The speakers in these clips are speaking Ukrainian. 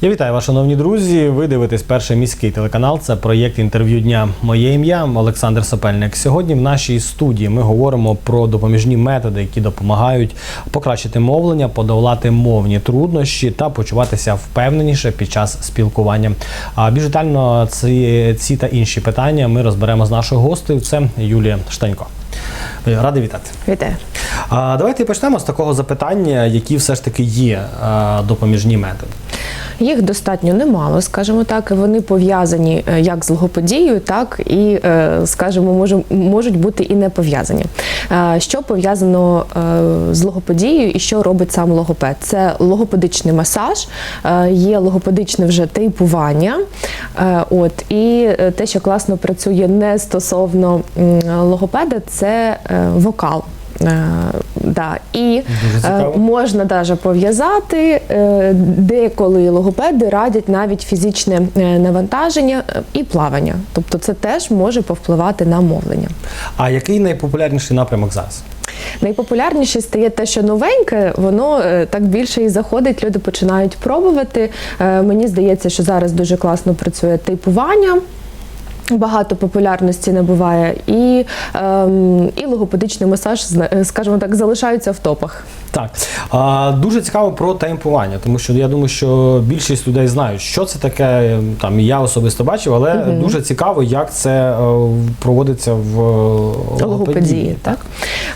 Я вітаю вас, шановні друзі. Ви дивитесь перший міський телеканал. Це проєкт інтерв'ю дня. Моє ім'я Олександр Сапельник. Сьогодні в нашій студії ми говоримо про допоміжні методи, які допомагають покращити мовлення, подолати мовні труднощі та почуватися впевненіше під час спілкування. А більш детально ці, ці та інші питання ми розберемо з нашою гостею. Це Юлія Штанько. Е, Радий вітати. Вітаю. А, давайте почнемо з такого запитання, які все ж таки є а, допоміжні методи. Їх достатньо немало, скажімо так. і Вони пов'язані е, як з логопедією, так і, е, скажімо, може, можуть бути і не пов'язані. Е, Що пов'язано з логопедією і що робить сам логопед? Це логопедичний масаж, є логопедичне вже тейпування. Е, От і те, що класно працює не стосовно логопеда, це вокал. Е, Да. І е, можна даже пов'язати. е, Деколи логопеди радять навіть фізичне навантаження і плавання. Тобто це теж може повпливати на мовлення. А який найпопулярніший напрямок зараз? Найпопулярніше стає те, що новеньке, воно так більше і заходить. Люди починають пробувати. Мені здається, що зараз дуже класно працює типування. Багато популярності набуває, і, ем, і логопедичний масаж, е, скажімо так, залишаються в топах. Так а, дуже цікаво про темпування, тому що я думаю, що більшість людей знають, що це таке. Там я особисто бачив, але дуже цікаво, як це е, проводиться в е, логопедії. Так?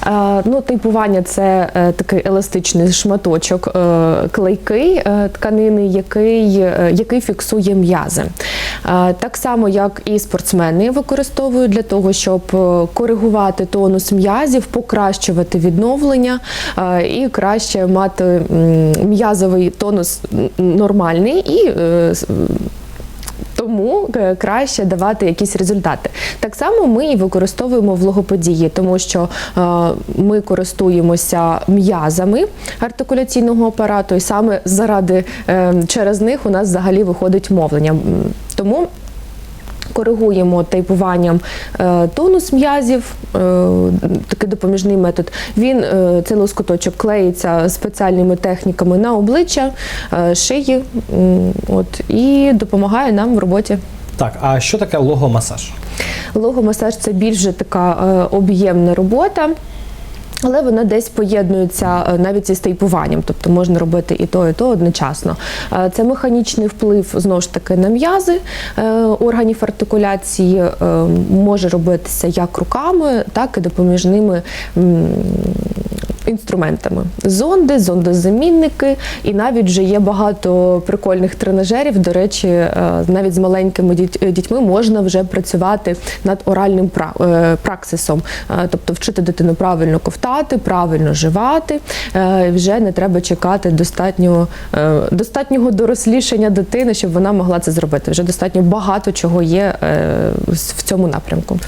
Е, ну, типування це такий еластичний шматочок клейкий е, тканини, який, який фіксує м'язи. Так само, як і спортсмени використовують для того, щоб е, коригувати тонус м'язів, покращувати відновлення і краще мати м'язовий тонус нормальний і е, тому е, краще давати якісь результати. Так само ми і використовуємо в логопедії, тому що ми користуємося м'язами артикуляційного апарату, і саме заради е, через них у нас взагалі виходить мовлення. Тому Коригуємо тейпуванням е, тонус м'язів, е, такий допоміжний метод. Він е, цей лоскуточок клеїться спеціальними техніками на обличчя, шиї, от і допомагає нам в роботі. Так, а що таке логомасаж? Логомасаж це більш така об'ємна робота. Але вона десь поєднується е, навіть із тейпуванням, тобто можна робити і то, і то одночасно. Е, Це механічний вплив знову ж таки на м'язи е, органів артикуляції, може робитися як руками, так і допоміжними інструментами. Зонди, зондозамінники, і навіть вже є багато прикольних тренажерів. До речі, е, навіть з маленькими діть- дітьми можна вже працювати над оральним е, праксисом, Е, тобто вчити дитину правильно ковтати, правильно живати. Е, Вже не треба чекати достатнього, е, достатнього дорослішання дитини, щоб вона могла це зробити. Вже достатньо багато чого є е, в цьому напрямку.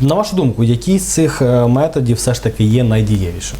На вашу думку, які з цих е, методів все ж таки є найдієвішим?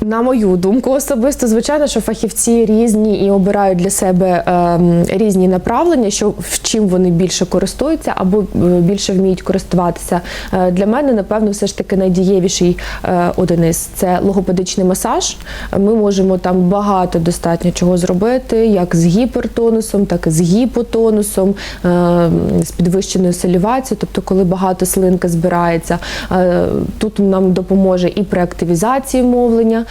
На мою думку, особисто, звичайно, що фахівці різні і обирають для себе ем, різні направлення, що в чим вони більше користуються або е, більше вміють користуватися. Е, для мене, напевно, все ж таки найдієвіший е, один із це логопедичний масаж. Ми можемо там багато достатньо чого зробити, як з гіпертонусом, так і з гіпотонусом, е, з підвищеною салівацією, тобто коли багато слинка збирається. Е, Тут нам допоможе і при активізації мовлення, е,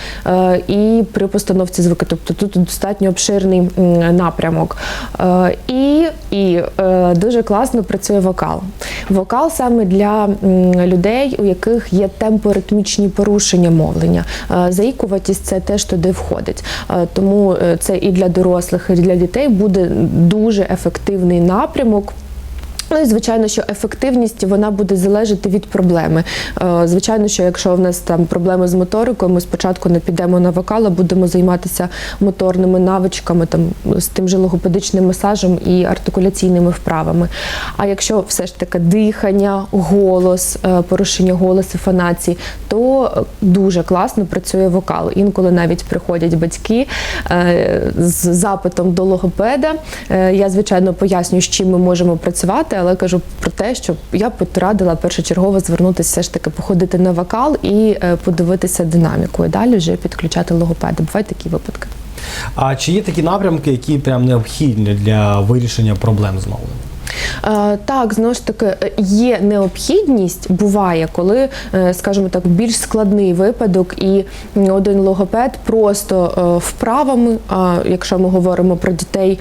і при постановці звуки. Тобто тут достатньо обширний напрямок. Е, І, і е, дуже класно працює вокал. Вокал саме для людей, у яких є темпоритмічні порушення мовлення. Е, Заїкуватість це теж туди входить. Е, Тому е, це і для дорослих, і для дітей буде дуже ефективний напрямок. Ну і звичайно, що ефективність вона буде залежати від проблеми. Е, Звичайно, що якщо в нас там проблеми з моторикою, ми спочатку не підемо на вокал, а будемо займатися моторними навичками, там з тим же логопедичним масажем і артикуляційними вправами. А якщо все ж таки дихання, голос, е, порушення голосу, фонації, то дуже класно працює вокал. Інколи навіть приходять батьки е, з запитом до логопеда. Я, звичайно, пояснюю, з чим ми можемо працювати, але кажу про те, що я б радила першочергово звернутися все ж таки походити на вокал і е, подивитися динаміку. І далі вже підключати логопеда. Бувають такі випадки. А чи є такі напрямки, які прям необхідні для вирішення проблем з мовою? Е, Так, знову ж таки, е, є необхідність, буває, коли, е, скажімо так, більш складний випадок, і один логопед просто вправами. А якщо ми говоримо про дітей,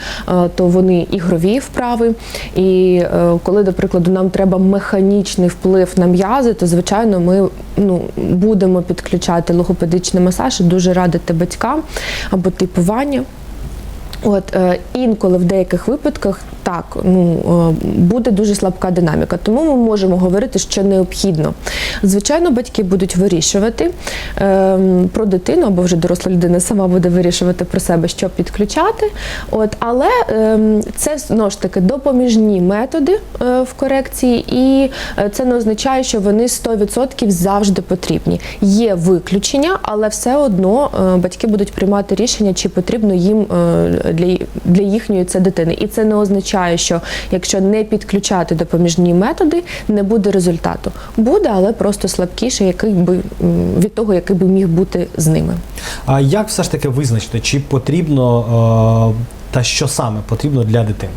то вони ігрові вправи. І коли, до прикладу, нам треба механічний вплив на м'язи, то звичайно ми ну, будемо підключати логопедичний масаж і дуже радити батькам або типування. От інколи в деяких випадках так ну е, буде дуже слабка динаміка, тому ми можемо говорити, що необхідно. Звичайно, батьки будуть вирішувати е, про дитину, або вже доросла людина сама буде вирішувати про себе, що підключати. От, але е, це знову ж таки допоміжні методи е, в корекції, і е, це не означає, що вони 100% завжди потрібні. Є виключення, але все одно батьки будуть приймати рішення, чи потрібно їм для їхньої це дитини. І це не означає, що якщо не підключати допоміжні методи, не буде результату. Буде, але просто слабкіше, який би від того, який би міг бути з ними. А як все ж таки визначити, чи потрібно е, та що саме потрібно для дитини?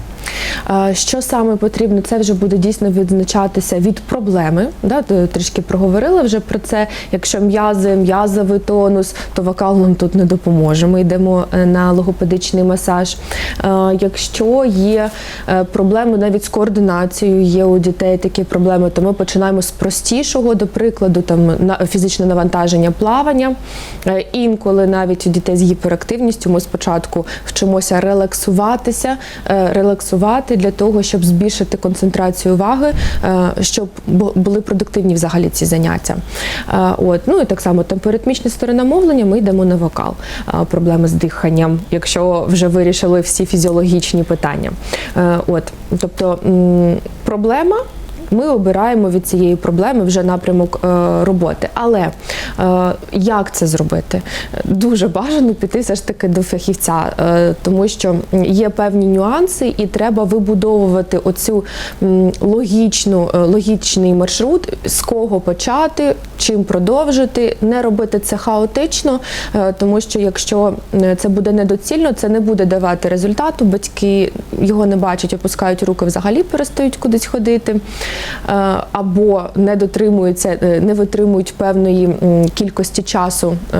Що саме потрібно, це вже буде дійсно відзначатися від проблеми. Да? Трішки проговорили вже про це. Якщо м'язи, м'язовий тонус, то вокал нам тут не допоможе. Ми йдемо е, на логопедичний масаж. Якщо є е, проблеми навіть з координацією, є у дітей такі проблеми, то ми починаємо з простішого, до прикладу, там фізичне навантаження, плавання. Е, Інколи навіть у дітей з гіперактивністю ми спочатку вчимося релаксуватися, е, релаксувати для того, щоб збільшити концентрацію уваги, е, щоб бу- були продуктивні взагалі ці заняття. Е, От ну і так само темпоритмічна сторона мовлення. Ми йдемо на вокал, Е, проблеми з диханням, якщо вже вирішили всі фізіологічні питання. От, тобто проблема. Ми обираємо від цієї проблеми вже напрямок е, роботи. Але е, як це зробити? Дуже бажано піти все ж таки до фахівця, е, тому що є певні нюанси, і треба вибудовувати оцю логічну, логічний маршрут, з кого почати, чим продовжити, не робити це хаотично, тому що якщо це буде недоцільно, це не буде давати результату. Батьки його не бачать, опускають руки, взагалі перестають кудись ходити, або не дотримуються, е, не витримують певної кількості часу. е,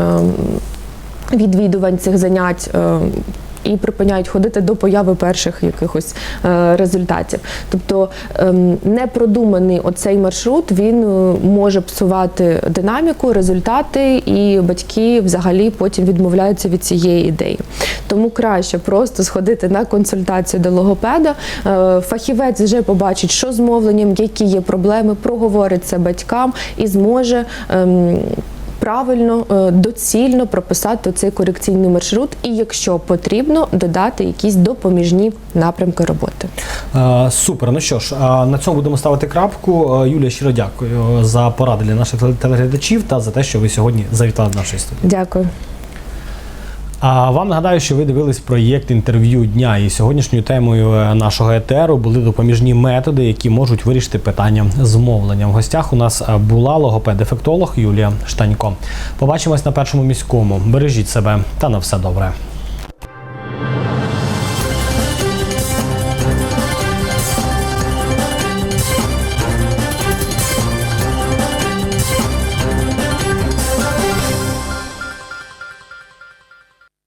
Відвідувань цих занять е, і припиняють ходити до появи перших якихось е, результатів. Тобто ем, непродуманий оцей маршрут він е, може псувати динаміку, результати, і батьки взагалі потім відмовляються від цієї ідеї. Тому краще просто сходити на консультацію до логопеда. Е, Фахівець вже побачить, що з мовленням, які є проблеми, проговорить це батькам і зможе. Правильно, е, доцільно прописати цей корекційний маршрут, і якщо потрібно, додати якісь допоміжні напрямки роботи. Е, Супер. Ну що ж, на цьому будемо ставити крапку. Е, Юлія, щиро дякую за поради для наших телеглядачів та за те, що ви сьогодні завітали до нашої студії. Дякую. А вам нагадаю, що ви дивились проєкт інтерв'ю дня, і сьогоднішньою темою е, нашого етеру були допоміжні методи, які можуть вирішити питання з мовленням. В гостях у нас е, була логопед-дефектолог Юлія Штанько. Побачимось на першому міському. Бережіть себе та на все добре.